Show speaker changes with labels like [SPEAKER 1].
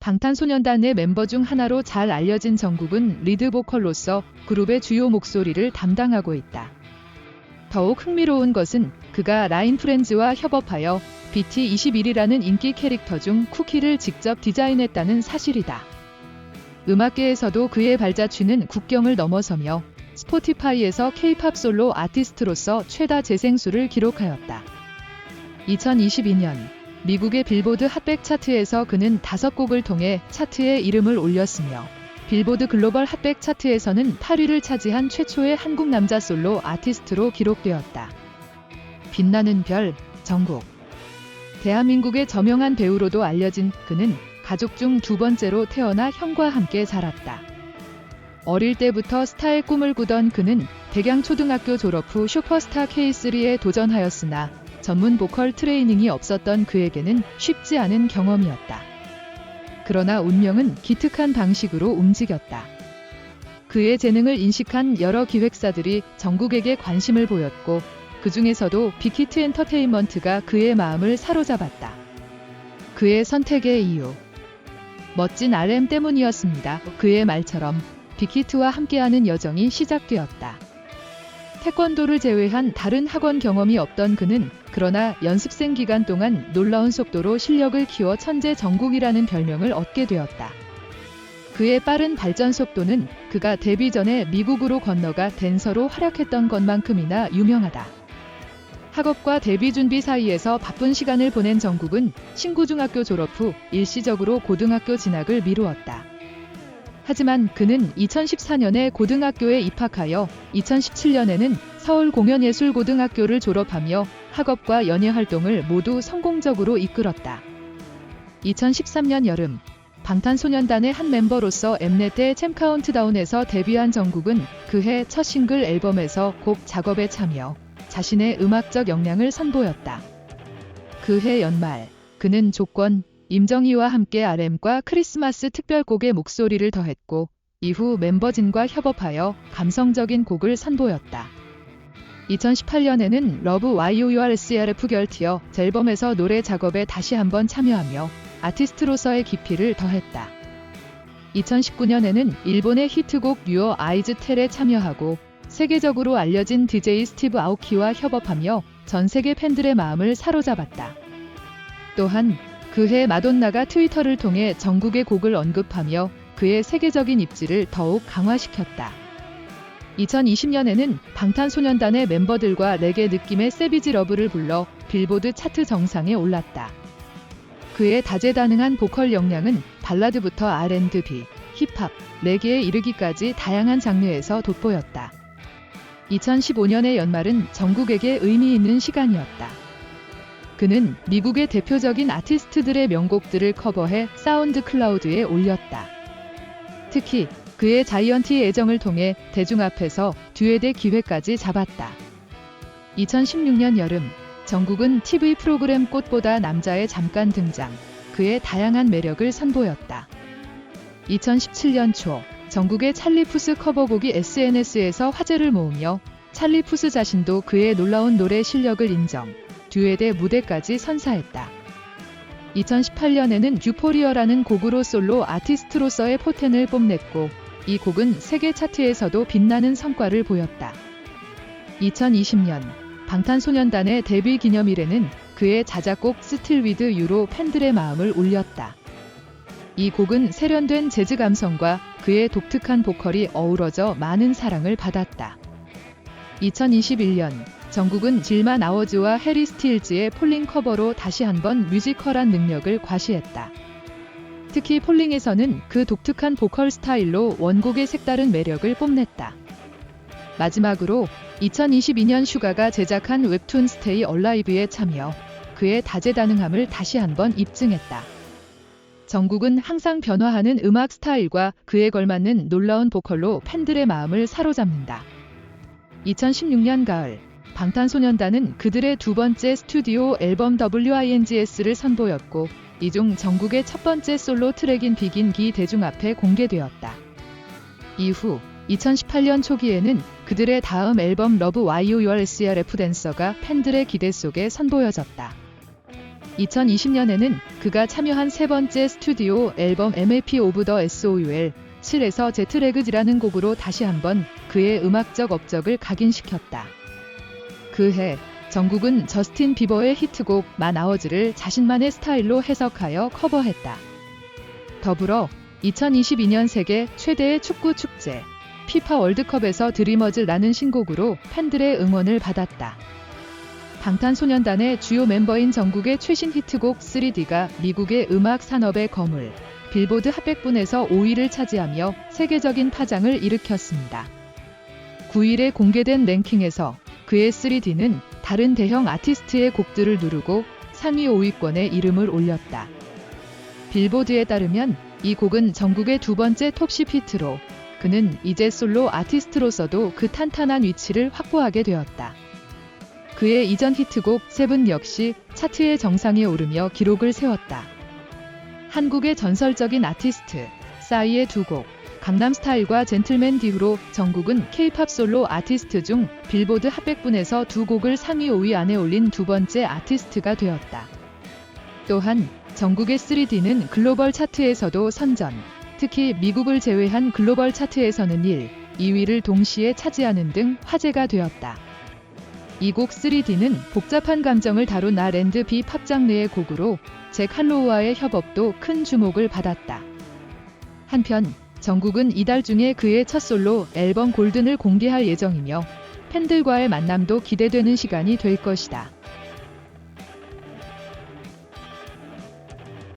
[SPEAKER 1] 방탄소년단의 멤버 중 하나로 잘 알려진 정국은 리드 보컬로서 그룹의 주요 목소리를 담당하고 있다. 더욱 흥미로운 것은 그가 라인 프렌즈와 협업하여 BT21이라는 인기 캐릭터 중 쿠키를 직접 디자인했다는 사실이다. 음악계에서도 그의 발자취는 국경을 넘어서며 스포티파이에서 K-팝 솔로 아티스트로서 최다 재생수를 기록하였다. 2022년 미국의 빌보드 핫백 차트에서 그는 다섯 곡을 통해 차트에 이름을 올렸으며 빌보드 글로벌 핫백 차트에서는 8위를 차지한 최초의 한국 남자 솔로 아티스트로 기록되었다. 빛나는 별, 정국. 대한민국의 저명한 배우로도 알려진 그는 가족 중 두 번째로 태어나 형과 함께 자랐다. 어릴 때부터 스타의 꿈을 꾸던 그는 백양 초등학교 졸업 후 슈퍼스타 K3에 도전하였으나 전문 보컬 트레이닝이 없었던 그에게는 쉽지 않은 경험이었다. 그러나 운명은 기특한 방식으로 움직였다. 그의 재능을 인식한 여러 기획사들이 정국에게 관심을 보였고 그 중에서도 빅히트 엔터테인먼트가 그의 마음을 사로잡았다. 그의 선택의 이유. 멋진 RM 때문이었습니다. 그의 말처럼 빅히트와 함께하는 여정이 시작되었다. 태권도를 제외한 다른 학원 경험이 없던 그는 그러나 연습생 기간 동안 놀라운 속도로 실력을 키워 천재 정국이라는 별명을 얻게 되었다. 그의 빠른 발전 속도는 그가 데뷔 전에 미국으로 건너가 댄서로 활약했던 것만큼이나 유명하다. 학업과 데뷔 준비 사이에서 바쁜 시간을 보낸 정국은 신고중학교 졸업 후 일시적으로 고등학교 진학을 미루었다. 하지만 그는 2014년에 고등학교에 입학하여 2017년에는 서울공연예술고등학교를 졸업하며 학업과 연예 활동을 모두 성공적으로 이끌었다. 2013년 여름 방탄소년단의 한 멤버로서 엠넷의 챔 카운트다운에서 데뷔한 정국은 그해 첫 싱글 앨범에서 곡 작업에 참여, 자신의 음악적 역량을 선보였다. 그해 연말 그는 조건, 임정희와 함께 RM과 크리스마스 특별곡의 목소리를 더했고 이후 멤버진과 협업하여 감성적인 곡을 선보였다. 2018년에는 러브 YOURCRF 결티어 앨범에서 노래 작업에 다시 한번 참여하며 아티스트로서의 깊이를 더했다. 2019년에는 일본의 히트곡 유어 아이즈 텔에 참여하고 세계적으로 알려진 DJ 스티브 아오키와 협업하며 전 세계 팬들의 마음을 사로잡았다. 또한 그해 마돈나가 트위터를 통해 전국의 곡을 언급하며 그의 세계적인 입지를 더욱 강화시켰다. 2020년에는 방탄소년단의 멤버들과 레게 느낌의 세비지 러브를 불러 빌보드 차트 정상에 올랐다. 그의 다재다능한 보컬 역량은 발라드부터 R&B, 힙합, 레게에 이르기까지 다양한 장르에서 돋보였다. 2015년의 연말은 전국에게 의미 있는 시간이었다. 그는 미국의 대표적인 아티스트들의 명곡들을 커버해 사운드 클라우드에 올렸다. 특히 그의 자이언티 애정을 통해 대중 앞에서 듀엣의 기회까지 잡았다. 2016년 여름 정국은 TV 프로그램 꽃보다 남자의 잠깐 등장, 그의 다양한 매력을 선보였다. 2017년 초 전국의 찰리 푸스 커버곡이 SNS에서 화제를 모으며 찰리 푸스 자신도 그의 놀라운 노래 실력을 인정, 듀엣의 무대까지 선사했다. 2018년에는 유포리어라는 곡으로 솔로 아티스트로서의 포텐을 뽐냈고 이 곡은 세계 차트에서도 빛나는 성과를 보였다. 2020년 방탄소년단의 데뷔 기념일에는 그의 자작곡 스틸 위드 유로 팬들의 마음을 울렸다. 이 곡은 세련된 재즈 감성과 그의 독특한 보컬이 어우러져 많은 사랑을 받았다. 2021년 정국은 질만 아워즈와 해리 스틸즈의 폴링 커버로 다시 한번 뮤지컬한 능력을 과시했다. 특히 폴링에서는 그 독특한 보컬 스타일로 원곡의 색다른 매력을 뽐냈다. 마지막으로 2022년 슈가가 제작한 웹툰 스테이 얼라이브에 참여, 그의 다재다능함을 다시 한번 입증했다. 정국은 항상 변화하는 음악 스타일과 그에 걸맞는 놀라운 보컬로 팬들의 마음을 사로잡는다. 2016년 가을, 방탄소년단은 그들의 두 번째 스튜디오 앨범 WINGS를 선보였고, 이 중 전국의 첫 번째 솔로 트랙인 비긴기 대중 앞에 공개되었다. 이후 2018년 초기에는 그들의 다음 앨범 러브 YOURCRF 댄서가 팬들의 기대 속에 선보여졌다. 2020년에는 그가 참여한 세 번째 스튜디오 앨범 MAP 오브 더 SOUL 7에서 제트레그지라는 곡으로 다시 한번 그의 음악적 업적을 각인시켰다. 그해 정국은 저스틴 비버의 히트곡 만 아워즈를 자신만의 스타일로 해석하여 커버했다. 더불어 2022년 세계 최대의 축구 축제 피파 월드컵에서 드리머즈라는 신곡으로 팬들의 응원을 받았다. 방탄소년단의 주요 멤버인 정국의 최신 히트곡 3D가 미국의 음악 산업의 거물 빌보드 핫백분에서 5위를 차지하며 세계적인 파장을 일으켰습니다. 9일에 공개된 랭킹에서 그의 3D는 다른 대형 아티스트의 곡들을 누르고 상위 5위권에 이름을 올렸다. 빌보드에 따르면 이 곡은 전국의 두 번째 톱십 히트로 그는 이제 솔로 아티스트로서도 그 탄탄한 위치를 확보하게 되었다. 그의 이전 히트곡 세븐 역시 차트의 정상에 오르며 기록을 세웠다. 한국의 전설적인 아티스트 싸이의 두 곡, 강남스타일과 젠틀맨 디후로 정국은 K-팝 솔로 아티스트 중 빌보드 핫백분에서 두 곡을 상위 5위 안에 올린 두 번째 아티스트가 되었다. 또한 정국의 3D는 글로벌 차트에서도 선전, 특히 미국을 제외한 글로벌 차트에서는 1, 2위를 동시에 차지하는 등 화제가 되었다. 이 곡 3D는 복잡한 감정을 다룬 R&B 팝 장르의 곡으로 잭 할로우와의 협업도 큰 주목을 받았다. 한편 정국은 이달 중에 그의 첫 솔로 앨범 골든을 공개할 예정이며 팬들과의 만남도 기대되는 시간이 될 것이다.